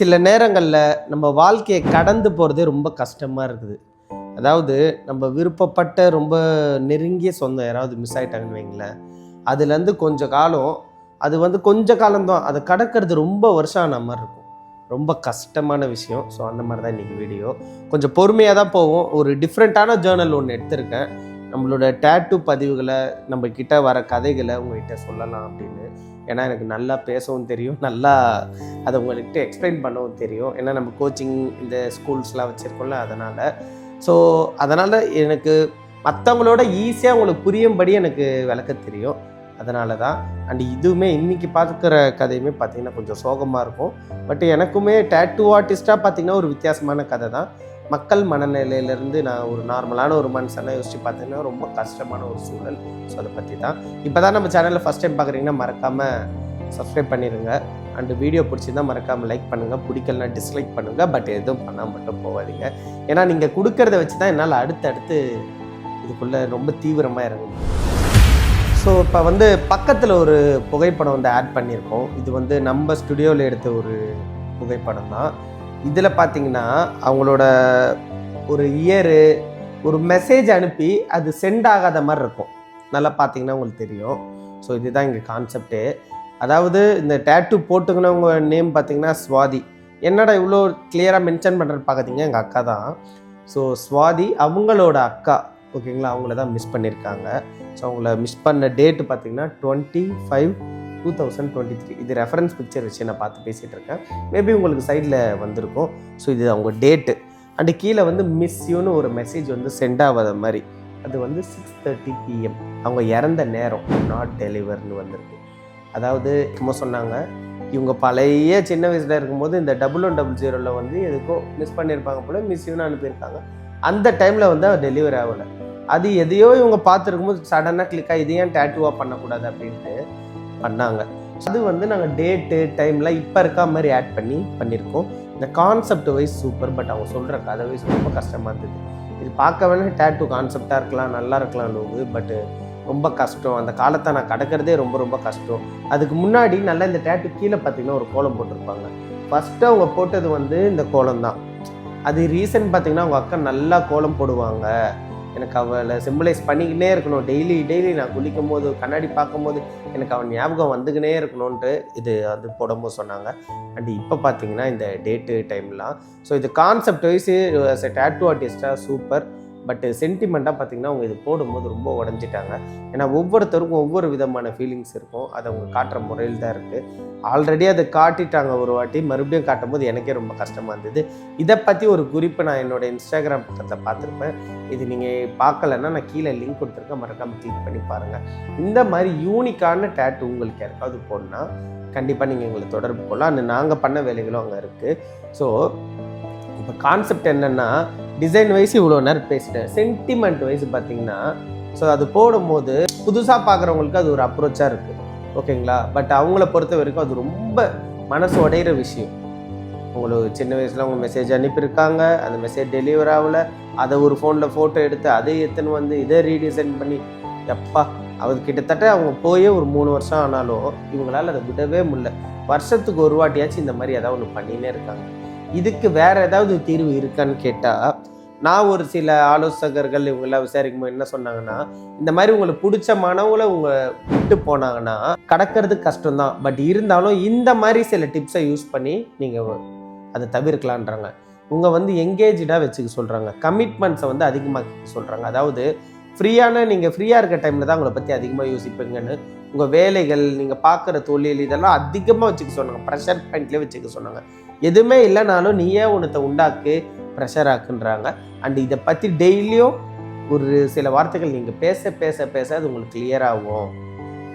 சில நேரங்களில் நம்ம வாழ்க்கையை கடந்து போகிறதே ரொம்ப கஷ்டமாக இருக்குது. அதாவது நம்ம விருப்பப்பட்ட ரொம்ப நெருங்கிய சொந்தம் யாராவது மிஸ் ஆயிட்டாங்கன்னு வைங்களேன். அதுலேருந்து கொஞ்சம் காலம் அது வந்து கொஞ்ச காலம்தான் அதை கடக்கிறது ரொம்ப வருஷம் ஆன மாதிரி இருக்கும். ரொம்ப கஷ்டமான விஷயம். ஸோ அந்த மாதிரி தான் இன்றைக்கி வீடியோ கொஞ்சம் பொறுமையாக தான் போவோம் ஒரு டிஃப்ரெண்ட்டான ஜேர்னல் ஒன்று எடுத்திருக்கேன். நம்மளோட டேட்டு பதிவுகளை நம்ம கிட்ட வர கதைகளை உங்ககிட்ட சொல்லலாம் அப்படின்னு. ஏன்னா எனக்கு நல்லா பேசவும் தெரியும். நல்லா அதை உங்கள்கிட்ட எக்ஸ்பிளைன் பண்ணவும் தெரியும். ஏன்னா நம்ம கோச்சிங் இந்த ஸ்கூல்ஸ்லாம் வச்சுருக்கோம்ல அதனால். ஸோ அதனால் எனக்கு மற்றவங்களோட ஈஸியாக உங்களுக்கு புரியும்படி எனக்கு விளக்க தெரியும். அதனால தான். அண்ட் இதுவுமே இன்றைக்கி பார்க்குற கதையுமே பார்த்திங்கன்னா கொஞ்சம் சோகமாக இருக்கும். பட் எனக்குமே டேட்டூ ஆர்டிஸ்ட்டாக பார்த்திங்கன்னா ஒரு வித்தியாசமான கதை தான். மக்கள் மனநிலையிலேருந்து நான் ஒரு நார்மலான ஒரு மனுஷனாக யோசிச்சு பார்த்தீங்கன்னா ரொம்ப கஷ்டமான ஒரு சூழல். ஸோ அதை பற்றி தான் இப்போ தான் நம்ம சேனலில் ஃபஸ்ட் டைம் பார்க்குறீங்கன்னா மறக்காமல் சப்ஸ்கிரைப் பண்ணிடுங்க அண்டு வீடியோ பிடிச்சிருந்தா மறக்காமல் லைக் பண்ணுங்கள் பிடிக்கலனா டிஸ்லைக் பண்ணுங்கள் பட் எதுவும் பண்ணால் மட்டும் போகாதீங்க. ஏன்னா நீங்கள் கொடுக்கறத வச்சு தான் என்னால் அடுத்தடுத்து இதுக்குள்ளே ரொம்ப தீவிரமாக இறங்கணும் ஸோ இப்போ வந்து பக்கத்தில் ஒரு புகைப்படம் வந்து ஆட் பண்ணியிருக்கோம். இது வந்து நம்ம ஸ்டுடியோவில் எடுத்த ஒரு புகைப்படம் தான் இதில் பார்த்தீங்கன்னா அவங்களோட ஒரு இயரு ஒரு மெசேஜ் அனுப்பி அது சென்ட் ஆகாத மாதிரி இருக்கும். நல்லா பார்த்தீங்கன்னா உங்களுக்கு தெரியும். ஸோ இதுதான் இங்கே கான்செப்டே அதாவது இந்த டேட்டு போட்டுக்கினவங்க நேம் பார்த்தீங்கன்னா ஸ்வாதி என்னடா இவ்வளோ கிளியராக மென்ஷன் பண்ணுறது பார்க்குறீங்க எங்கள் அக்கா தான். ஸோ சுவாதி அவங்களோட அக்கா. ஓகேங்களா அவங்கள தான் மிஸ் பண்ணியிருக்காங்க. ஸோ அவங்கள மிஸ் பண்ண டேட்டு பார்த்தீங்கன்னா twenty five two thousand twenty three இது ரெஃபரன்ஸ் பிக்சர் வச்சு நான் பார்த்து பேசிகிட்டு இருக்கேன். மேபி உங்களுக்கு சைடில் வந்திருக்கும். ஸோ இது அவங்க டேட்டு அண்டு கீழே வந்து மிஸ் யூன்னு ஒரு மெசேஜ் வந்து சென்ட் ஆகாத மாதிரி. அது வந்து சிக்ஸ் தேர்ட்டி பிஎம் அவங்க இறந்த நேரம் நாட் டெலிவர்னு வந்திருக்கு. அதாவது சும்மா சொன்னாங்க இவங்க பழைய சின்ன வயசில் இருக்கும்போது இந்த டபுள் ஒன் டபுள் ஜீரோவில் வந்து எதுக்கோ மிஸ் பண்ணியிருப்பாங்க போல மிஸ் யூன்னு அனுப்பியிருக்காங்க. அந்த டைமில் வந்து அவர் டெலிவரி ஆகலை. அது எதையோ இவங்க பார்த்துருக்கும் போது சடனாக கிளிக்காக இது ஏன் டேட்டுவாக பண்ணக்கூடாது அப்படின்ட்டு பண்ணாங்க. அது வந்து நாங்கள் டேட்டு டைம்லாம் இப்போ இருக்கா மாதிரி ஆட் பண்ணி பண்ணியிருக்கோம் இந்த கான்செப்ட் வைஸ் சூப்பர் பட் அவங்க சொல்கிற கதை வைஸ் ரொம்ப கஷ்டமாக இருந்தது. இது பார்க்க வேணா டேட்டு கான்செப்டாக இருக்கலாம் நல்லா இருக்கலாம் லோகு பட்டு ரொம்ப கஷ்டம். அந்த காலத்தை நான் கடக்கிறதே ரொம்ப ரொம்ப கஷ்டம். அதுக்கு முன்னாடி நல்லா இந்த டேட்டு கீழே பார்த்தீங்கன்னா ஒரு கோலம் போட்டிருப்பாங்க. ஃபஸ்ட்டு அவங்க போட்டது வந்து இந்த கோலம் தான். அது ரீசன் பார்த்தீங்கன்னா அவங்க அக்கா நல்லா கோலம் போடுவாங்க. எனக்கு அவளை சிம்பிளைஸ் பண்ணிக்கிட்டே இருக்கணும். டெய்லி டெய்லி நான் குளிக்கும் போது கண்ணாடி பார்க்கும்போது எனக்கு அவன் ஞாபகம் வந்துக்கினே இருக்கணும்ன்ட்டு இது வந்து போடும்போது சொன்னாங்க. அண்ட் இப்போ பார்த்தீங்கன்னா இந்த டேட்டு டைம்லாம் ஸோ இது கான்செப்ட் வைஸ் டேட்டு ஆர்டிஸ்டாக சூப்பர் பட் சென்டிமெண்ட்டாக பார்த்தீங்கன்னா அவங்க இது போடும்போது ரொம்ப உடஞ்சிட்டாங்க. ஏன்னா ஒவ்வொருத்தருக்கும் ஒவ்வொரு விதமான ஃபீலிங்ஸ் இருக்கும். அதை அவங்க காட்டுற முறையில் தான் இருக்குது ஆல்ரெடி அதை காட்டிட்டாங்க ஒரு வாட்டி. மறுபடியும் காட்டும்போது எனக்கே ரொம்ப கஷ்டமாக இருந்தது. இதை பற்றி ஒரு குறிப்பு நான் என்னோடய இன்ஸ்டாகிராம் பக்கத்தில் பார்த்துருப்பேன். இது நீங்கள் பார்க்கலன்னா நான் கீழே லிங்க் கொடுத்துருக்கேன் மறக்காமல் கிளிக் பண்ணி பாருங்கள் இந்த மாதிரி யூனிக்கான டேட்டு உங்களுக்கு யாருக்காவது போடணும்னா கண்டிப்பாக நீங்கள் எங்களை தொடர்பு கொள்ளலாம். அண்ட் நாங்கள் பண்ண வேலைகளும் அங்கே இருக்குது ஸோ இப்போ கான்செப்ட் என்னென்னா டிசைன் வைஸ் இவ்வளோ நேரம் பேசிட்டேன். சென்டிமெண்ட் வைஸ் பார்த்தீங்கன்னா ஸோ அது போடும்போது புதுசாக பார்க்குறவங்களுக்கு அது ஒரு அப்ரோச்சாக இருக்குது ஓகேங்களா பட் அவங்கள பொறுத்த வரைக்கும் அது ரொம்ப மனசு உடையிற விஷயம். உங்களுக்கு சின்ன வயசில் அவங்க மெசேஜ் அனுப்பியிருக்காங்க அந்த மெசேஜ் டெலிவர் ஆகலை அதை ஒரு ஃபோனில் ஃபோட்டோ எடுத்து அதை எடுத்துன்னு வந்து இதை ரீடிசைன் பண்ணி எப்பா அது கிட்டத்தட்ட அவங்க போயே ஒரு மூணு வருஷம் ஆனாலும் இவங்களால அதை விடவே முடியல. வருஷத்துக்கு ஒரு வாட்டியாச்சும் இந்த மாதிரி ஏதாவது ஒன்று பண்ணினே இருக்காங்க. இதுக்கு வேற ஏதாவது தீர்வு இருக்கான்னு கேட்டால் நான் ஒரு சில ஆலோசகர்கள் இவங்கெல்லாம் விசாரிக்கும்போது என்ன சொன்னாங்கன்னா இந்த மாதிரி உங்களுக்கு பிடிச்ச மனவுல உங்க விட்டு போனாங்கன்னா கடக்கிறது கஷ்டம்தான். பட் இருந்தாலும் இந்த மாதிரி சில டிப்ஸை யூஸ் பண்ணி நீங்கள் அதை தவிர்க்கலான்றாங்க உங்க வந்து எங்கேஜாக வச்சுக்க சொல்கிறாங்க கமிட்மெண்ட்ஸை வந்து அதிகமாக சொல்கிறாங்க அதாவது ஃப்ரீயான நீங்கள் ஃப்ரீயாக இருக்க டைமில் தான் உங்களை பற்றி அதிகமாக யோசிப்பீங்கன்னு உங்கள் வேலைகள் நீங்கள் பார்க்குற தொழில் இதெல்லாம் அதிகமாக வச்சுக்க சொன்னாங்க. ப்ரெஷர் பாயிண்ட்லேயே வச்சுக்க சொன்னாங்க. எதுவுமே இல்லைனாலும் நீயே ஒன்றத்தை உண்டாக்கு ப்ரெஷர் ஆக்குன்றாங்க. அண்ட் இதை பற்றி டெய்லியும் ஒரு சில வார்த்தைகள் நீங்கள் பேச பேச பேச அது உங்களுக்கு கிளியர் ஆகும்.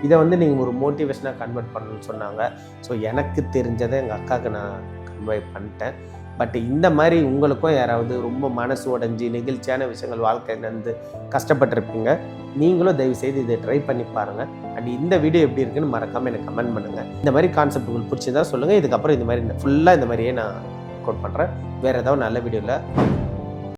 இதை வந்து நீங்கள் ஒரு மோட்டிவேஷனாக கன்வெர்ட் பண்ணணும்னு சொன்னாங்க. ஸோ எனக்கு தெரிஞ்சதை எங்கள் அக்காவுக்கு நான் கன்வே பண்ணிட்டேன். பட் இந்த மாதிரி உங்களுக்கும் யாராவது ரொம்ப மனசு உடஞ்சி நெகிழ்ச்சியான விஷயங்கள் வாழ்க்கை நடந்து கஷ்டப்பட்டிருப்பீங்க. நீங்களும் தயவு செய்து இதை ட்ரை பண்ணி பாருங்கள் அண்ட் இந்த வீடியோ எப்படி இருக்குன்னு மறக்காமல் எனக்கு கமெண்ட் பண்ணுங்கள் இந்த மாதிரி கான்செப்ட் உங்களுக்கு பிடிச்சதா சொல்லுங்கள் இதுக்கப்புறம் இந்த மாதிரி ஃபுல்லாக இந்த மாதிரியே நான் கோட் பண்ணுறேன் வேறு ஏதாவது நல்ல வீடியோவில்